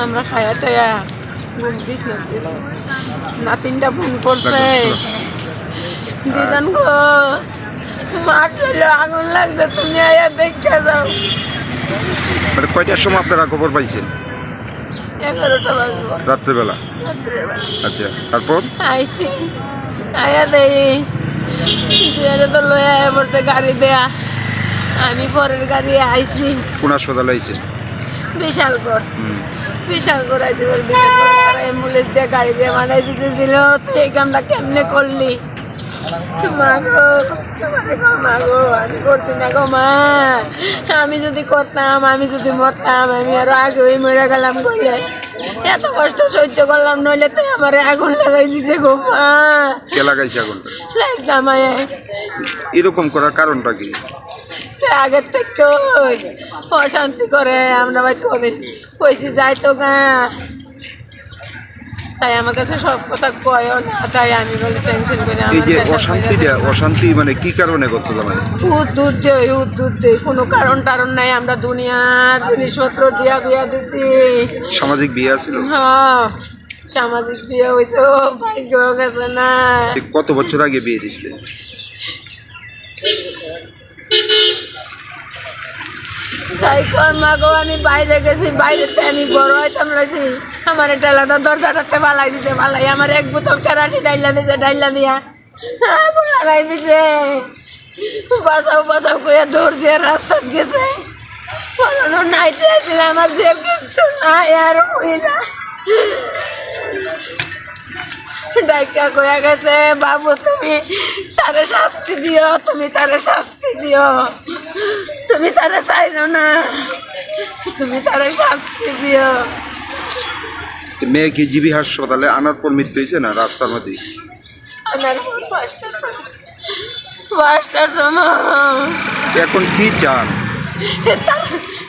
আমরা খায়া টায়া ঘুম বিছনা নাতিনটা ফোন করছে। দিদান গো মাঠ আগুন লাগছে তুমি আয়া দেখে যাও। মানে কয়টার সময় আপনারা খবর পাইছেন? এগারোটা বাজবো রাত্রেবেলা? রাত্রেবেলা। আচ্ছা তারপর? আইসি আয়া দেই। দিয়ে তো লয়ে আয়া গাড়ি দেয়া। আমি পরের গাড়ি আইছি। কোন হাসপাতালে আইছেন? বিশাল কর হুম। বিশাল করে বিশাল করে তারা অ্যাম্বুলেন্স দিয়ে গাড়ি দিয়ে মানাই দিতে দিল তুই এই কামটা কেমনে করলি? আমি যদি করতাম আমি যদি মরতাম আমি আরও আগে ওই মরে গেলাম এত কষ্ট সহ্য করলাম নইলে তুই আমার আগুন লাগাই দিছে গো মা। কে লাগাইছে আগুনটা আয় এরকম করার কারণটা কি? আগের থেকে অশান্তি করে আমরা ভাই করে। কইছি যাই তো গা। তাই আমার কাছে সব কথা কয়ও না তাই আমি বলে টেনশন করি এই যে অশান্তিটা অশান্তি মানে কি কারণে করতে। উদ্যুৎ দেই উদ্যুৎ দেই কোনো কারণ টারণ নাই আমরা দুনিয়ার জিনিসপত্র দিয়া দিয়া দিছি। সামাজিক বিয়ে ছিল হ্যাঁ সামাজিক বিয়ে হয়েছে ও ভাগ্য গেছে না। কত বছর আগে বিয়ে দিছিলেন তাই কর আমি বাইরে গেছি বাইরেতে আমি বড় হইতাম লাগছি আমার টেলাটা দরজাটাতে বালাই দিতে বালাই আমার এক বোতল কেরাসি ডাইলা দিছে, ডাইলা দিয়া। দিছে। বাঁচাও বাঁচাও কইয়া দৌড় দিয়ে রাস্তাত গেছে। ডাইকা গেছে, বাবু, তুমি তারে শাস্তি দিও, তুমি তারে শাস্তি দিও। তুমি তারে চাইলো না। তুমি তারে শাস্তি দিও। মেয়ে কি জিবি হাসপাতালে আনার পর মৃত্যু হয়েছে না রাস্তার মধ্যে? পাঁচটার সময়। এখন কি চান?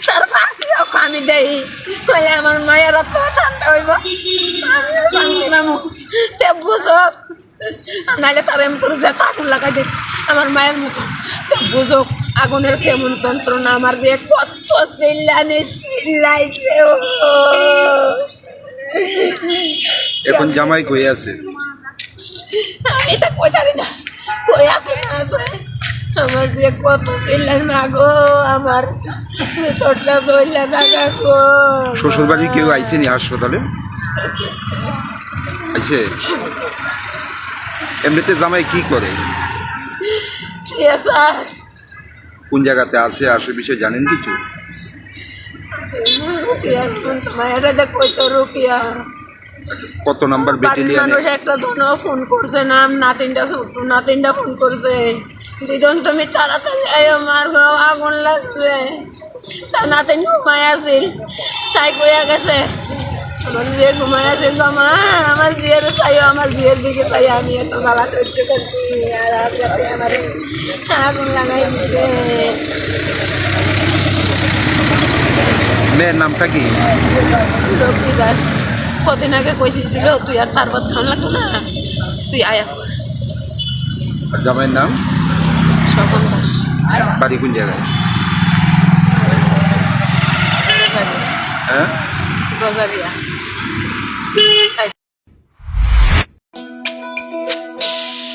তার ফাঁসিও আমি দেই কইলে আমার মায়ের তো ঠান্ডা হইব। আমিও শান্তি নামো তে বুঝক নাইলে তার এমন করে যে লাগাই দে আমার মায়ের মতো। তে বুঝক আগুনের কেমন যন্ত্রণা? আমার যে কত চিল্লানি চিল্লাইছে এখন জামাই কই আছে? আমি তো কই জানি না। কই আছে না আছে? আমার যে কত চিল্লাই না গো আমার ভিতরটা দইলা থাকা গো শ্বশুর বাড়ি কেউ আইছে নি হাসপাতালে? আইছে? এমনিতে জামাই কি করে? ঠিক আছে কোন জায়গাতে আছে আসে বিষয়ে জানেন কিছু? কত নাম্বার বাড়ির বেটেলিয়ানে মানুষ একটা ধন ফোন করছে না নাতিনটা নাতিনটা ফোন করছে। দিদন তুমি তাড়াতাড়ি আয়ো মার ঘর আগুন লাগছে তা নাতিন ঘুমায় আছিল তাই কইয়া গেছে আমার যে ঘুমায় আছে জমা আমার জিয়ের চাইও আমার জিয়ের দিকে চাই আমি এত গালা করতে করছি আর আর যাতে আমার আগুন লাগাই দিতে মেয়ের নামটা কি? লক্ষ্মী দাস। কদিন আগে কইছিল তুই আর তার বাদ খান লাগতো না তুই আয়া জামাইয়ের নাম? স্বপন দাস। বাড়ি কোন জায়গায়? হ্যাঁ? গজারিয়া।